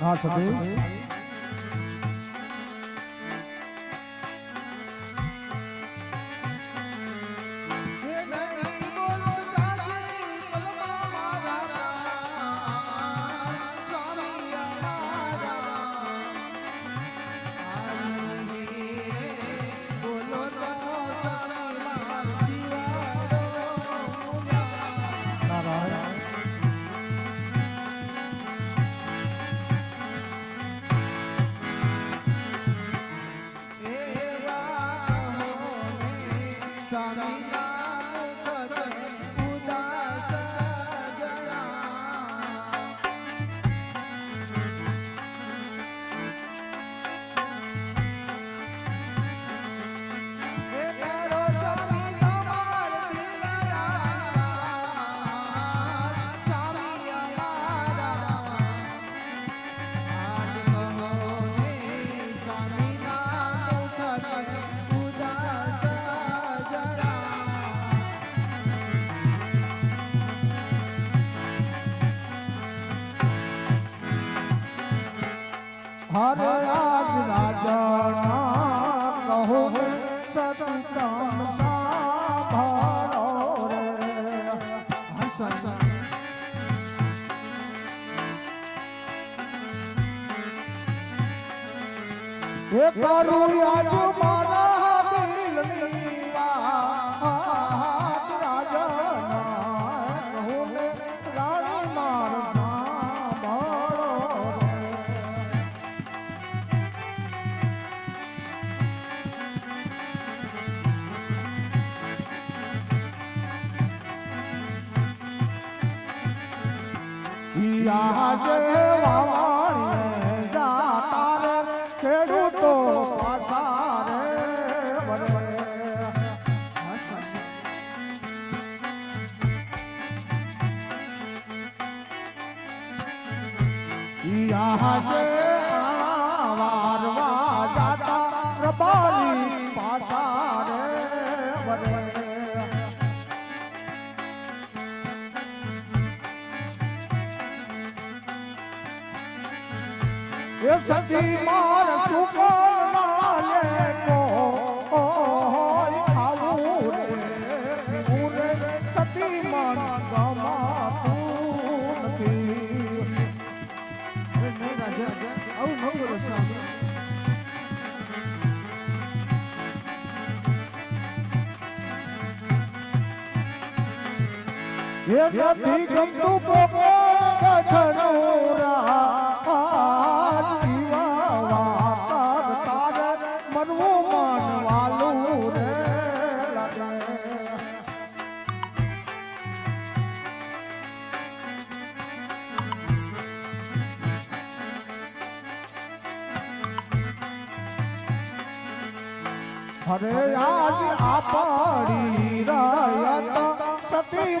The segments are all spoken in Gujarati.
હા સતીશ હર રાજ રાજા કહો સતમ સાભારો રે કરું આજમાં આવું બહુ બધું છે. નથી ગમતું પ્રપોઝ કાઢવાનું પડી રહ્યા સતી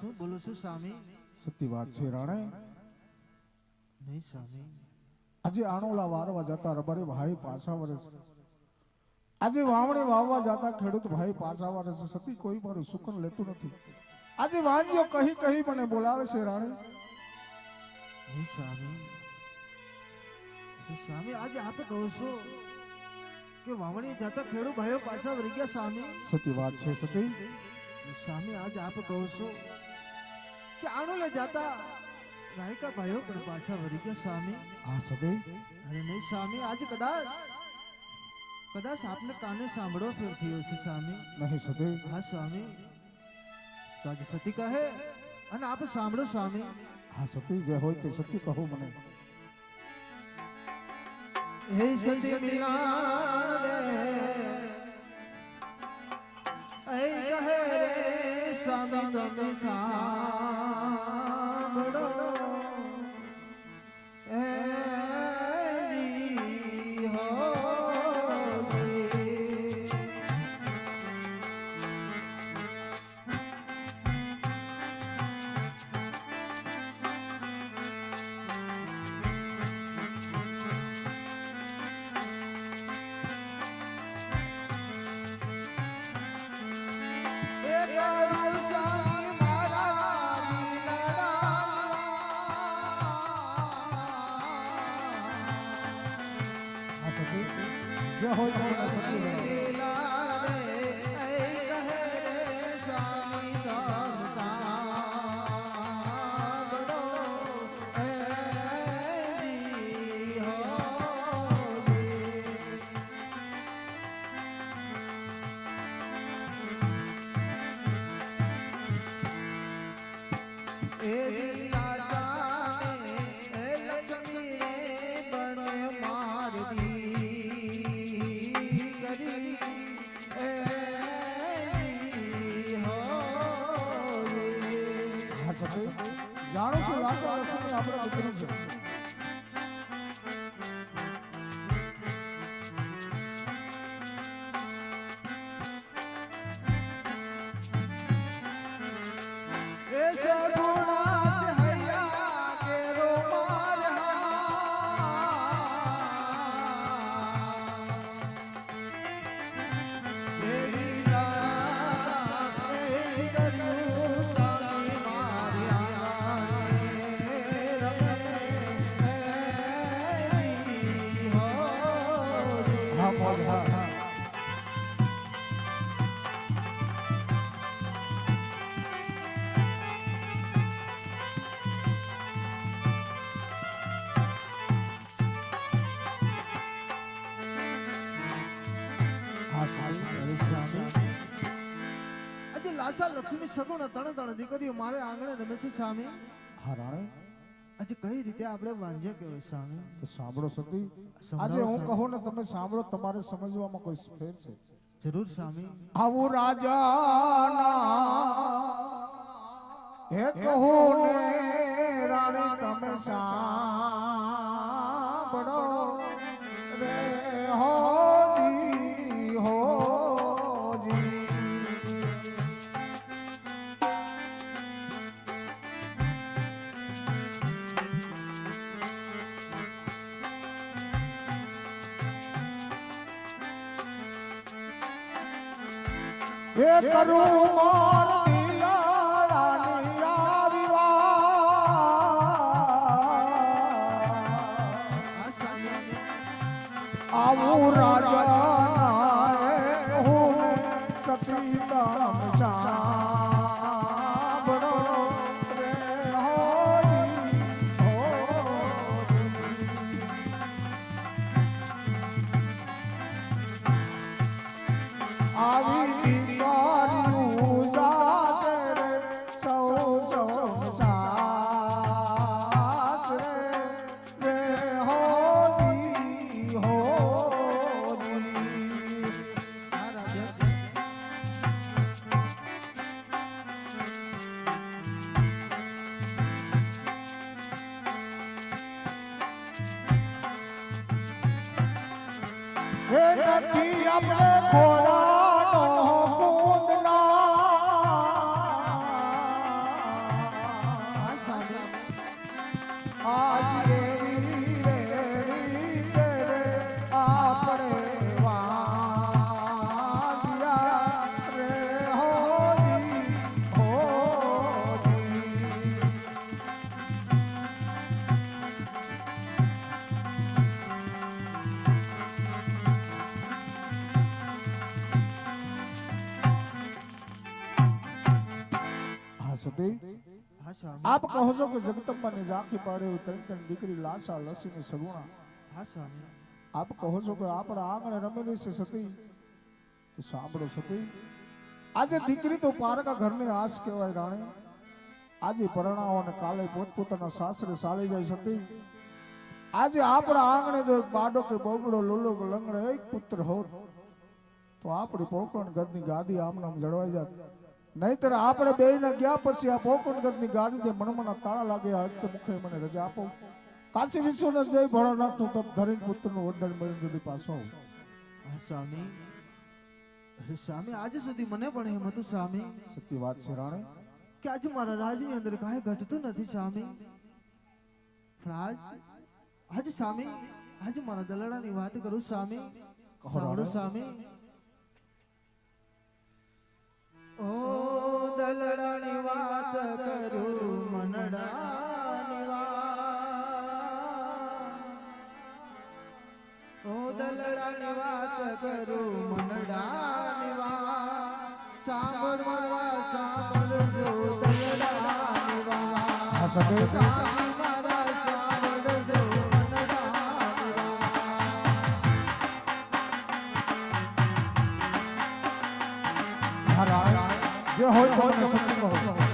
શું? બોલો છો સ્વામી? સત્ય વાત છે રાણે? નહીં સ્વામી. આજે આણોલા વારવા જતા રબારી ભાઈ પાછા વરે છે. આજે વાવણી વાવવા જતા ખેડૂત ભાઈ પાછા વરે છે. સતી કોઈ મારું સુકન લેતું નથી. આજે વાંજીઓ કહી કહી મને બોલાવે છે રાણે. નહીં સ્વામી. સ્વામી આજે આપે કહો છો કે વાવણી જતા ખેડૂત ભાઈઓ પાછા વળી ગયા સ્વામી? સતી વાત છે સતી. સ્વામી આજ આપ કહો છો કે આનો લે જાતા રાયકા ભાઈઓ પણ પાછા વળી ગયા સ્વામી હા સતી અરે નહીં સ્વામી આજ કદાચ કદાચ આપને કાને સાંભળો ફેર થયો છે સ્વામી નહીં સતી હા સ્વામી તો આજે સતી કહે અને આપ સાંભળો સ્વામી હા સતી જે હોય તે સત્ય કહો મને હે સતી મિલાન દે એ કહે રે સ્વામી તમે સાંભળો સતી જે હોય તે મને સત્ય લાસા લક્ષ્મી સગુણ ત્રણ ત્રણ દીકરીઓ મારે આંગણે રમે છે સ્વામી. હા આજે કઈ રીતે આપણે વાંજ્યા કહેવાય સ્વામી? તો સાંભળો સતી આજે હું. કહું ને તમે સાંભળો તમારે સમજવામાં કોઈ ફેર છે? જરૂર સ્વામી. આવું રાજા હે કહો ને રાણી તમે સાંભળો. હે કરું આપ કહો છો કે જગદંબાની ઝાંખી પાડે એવું ત્રણ ત્રણ દીકરી લાશા લસીને સગુણા. હા સ્વામી. આપ કહો છો કે આપણા આંગણે રમેલી છે સતી? તો સાંભળો સતી આજે દીકરી તો પારકા ઘરની આસ કહેવાય રાણી. આજે પરણાવો અને કાલે પોતપોતાના સાસરે સાલી જાય સતી. આજે આપણા આંગણે જો એક બાડો કે બોગડો લોલો કે લંગડો એક પુત્ર હોત તો આપણી પોકણ ઘરની ગાદી આમનામ જળવાઈ જાત. નહીતર આપણે બે ને ગયા પછી આ પોકણની ગાડી જે મણમણા તાળા લાગે અંત મુખે મને રજા આપો. કાશી વિશ્વનાથ જય ભોળાનાથનું તપ ધરીને પુત્રનું વરદાન મળીને જુદી પાછો સ્વામી. સ્વામી આજે સુધી મને પણ એમ હતું સ્વામી. સત્ય વાત છે રાણે. કે આજે મારા રાજની અંદર કાંઈ ઘટતું નથી સ્વામી. પણ આજ આજે સ્વામી આજે મારા દલાડાની વાત કરું સ્વામી. સાંભળો સ્વામી. દલાડાની વાત કરું મનડાની વાત ઓ દલાડાની વાત કરું મનડાની વાત સાંભળ મારા સાંભળજો દલાડાની વાત સાંભળ જે હોય તો મને સત્ય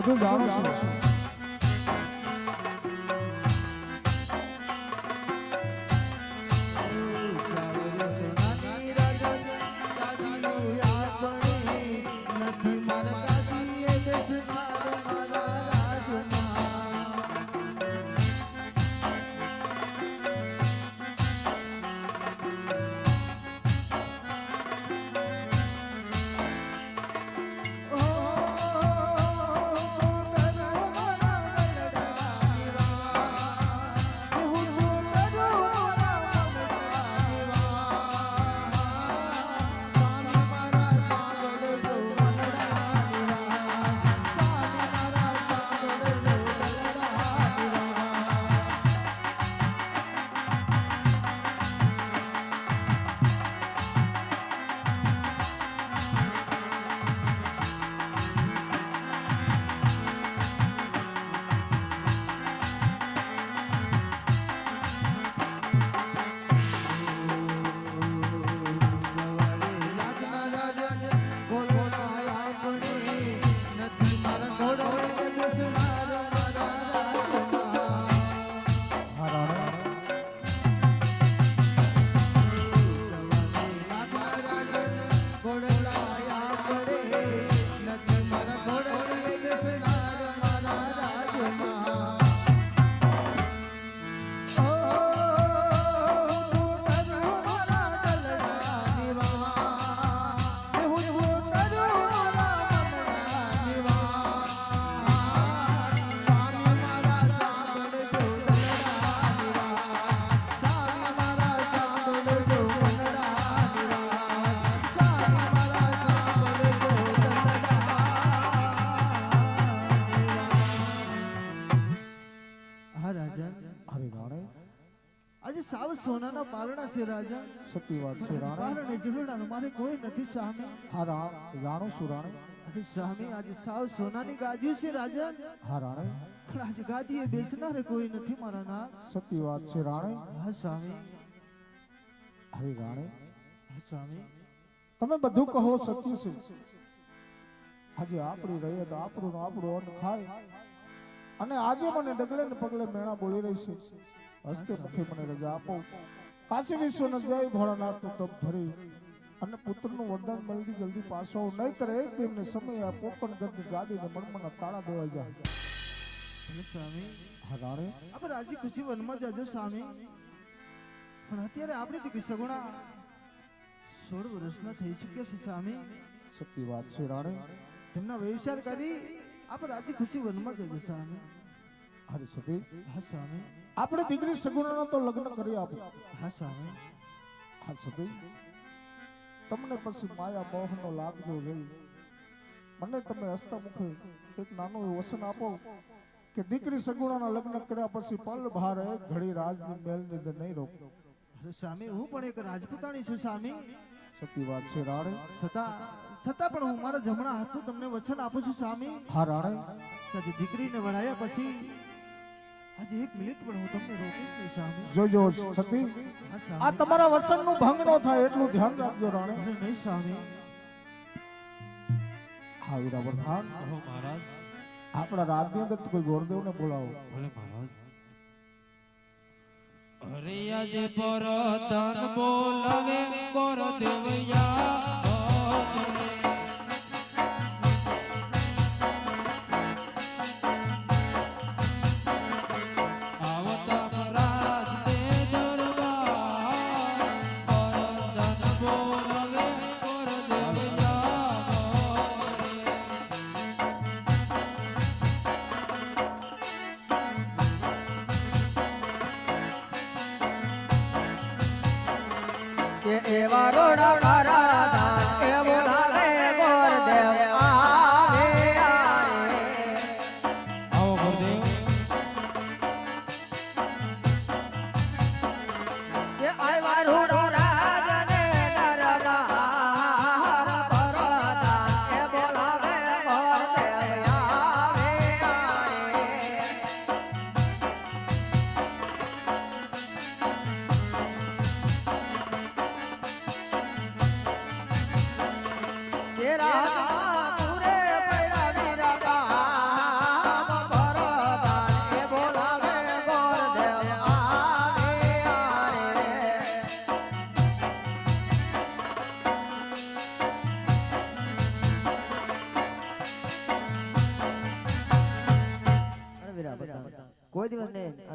રાણી બધું જાણો છો હા કોઈ નથી સામે હા રાણી અરે સ્વામી આજે સાવ સોનાની ગાદી છે રાજા. હા રાણે. પણ આજે ગાદીએ બેસનાર કોઈ નથી મારા ના સત્ય વાત છે રાણે. હા સામે હરી રાણે. હા સામે તમે બધું કહો સત્ય છે. આજે આપણી રહીએ તો આપણું આપણું અન્ન ખાય. અને આજે મને ડગલે ને પગલે મેણા બોલી રહી છે. હસ્તે મુખે મને રજા આપો. કાશી વિશ્વના જય ભોળાનાથનું તપ ધરી. અને પુત્રનું વરદાન મળતી જલ્દી પાછો નહીતર એક દિનને સમય આ પોકણ ગઢની ગાદીને મણમણના તાળા દેવાઈ જાય. ભલે સ્વામી હરારે આપણે રાજી ખુશી વનમાં જજો સ્વામી. પણ અત્યારે આપણી દીકરી સગુણા સોળ વર્ષના થઈ ચૂક્યા છે સ્વામી. સત્ય વાત છે રાણે. તેમના વ્યવસાર કરી આપણે રાજી ખુશી વનમાં જજો સ્વામી. હરે સતી. હા સ્વામી. આપણે દીકરી સગુણાના તો લગ્ન કરી આપો. હા સ્વામી. હા સતી. તમને પછી માયા મોહનો લાગજો રહી મને તમે અસ્તમુખ એક નાનું એવું વસન આપો કે દીકરી સગુણાના લગ્ન કર્યા પછી પલ ભાર ઘડી રાજની મેલની અંદર નહીં રોકો. સ્વામી હું પણ એક રાજપૂતાણી છું સ્વામી. સતી વાત છે રાણે છતાં છતાં પણ હું મારા જમણા હાથનું તમને વચન આપું છું સ્વામી. હા રાણે દીકરીને વળાયા પછી આજે એક મિનિટ પણ હું તમને રોકીશ નહીં સામે જોજો સતી આ તમારા વસનનું ભંગ ન થાય એટલું ધ્યાન રાખજો રાણે. નહીં સામે હા વીરા વરખાન હો મહારાજ. આપણા રાજની અંદર કોઈ કોઈ ગોરદેવને બોલાવો. ભલે મહારાજ. અરે આજે પરતન બોલાવે કોર દેવયા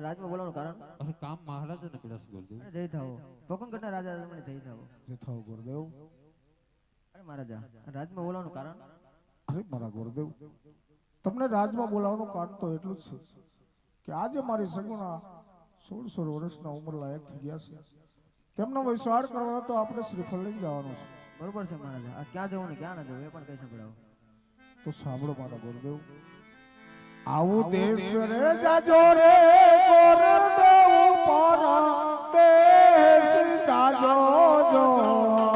રાજમાં બોલાવવાનું કારણ? અરે કામ મહારાજને કદાચ ગુરુદેવ. અરે જય થાઓ. કરતા રાજા તમને જય થાઓ. જય થાવ ગુરુદેવ. અરે મહારાજા આ રાજમાં બોલાવવાનું કારણ? અરે મારા ગુરુદેવ તમને રાજમાં બોલાવવાનું કારણ તો એટલું જ છે કે આજે મારી સગુણા સોળ સોળ વર્ષના ઉંમર લાયક થઈ ગયા છે. તેમનો વિશ્વાસ કરવાનો તો આપણે શ્રીફળ લઈ જવાનું છે. બરોબર છે મહારાજા. આજ ક્યાં જવું ને ક્યાં ના જવું એ પણ કહી સંભળાવો. તો સાંભળો મારા ગુરુદેવ. આવું દેશ રે જાજો રે. ગુરુદેવ પર દેશ જાજો જો.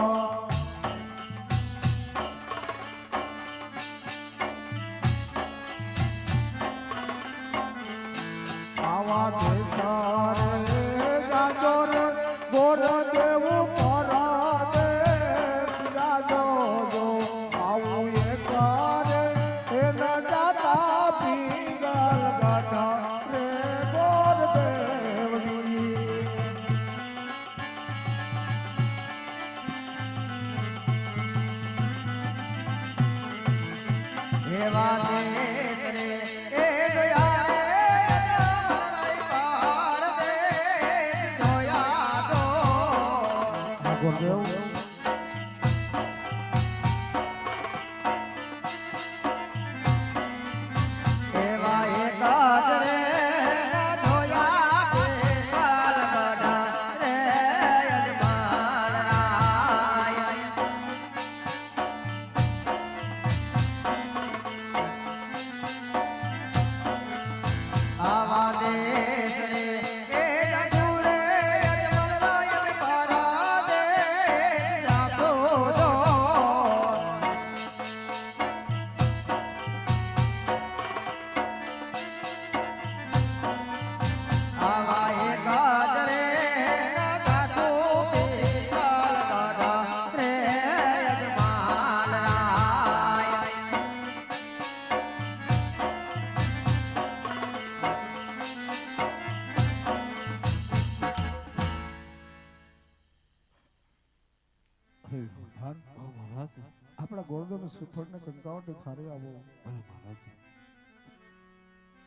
ગુરુદેવ કંકાવટ ને આવો. ભલે મહારાજ.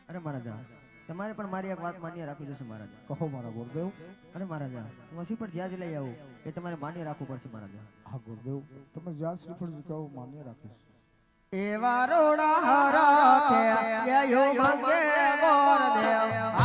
અરે મહારાજા તમારે પણ મારી એક વાત માન્ય રાખવી જોશે મહારાજા. કહો મારા ગુરુદેવ. અરે મહારાજા હું હસી પર જ્યાં જ લઈ આવું એ તમારે માન્ય રાખવું પડશે મહારાજા. હા ગુરુદેવ તમે જ્યાં શ્રીફળ જીતાવો માન્ય રાખીશ. એવા રોડા હરા કે યો મંગે ગોરદેવ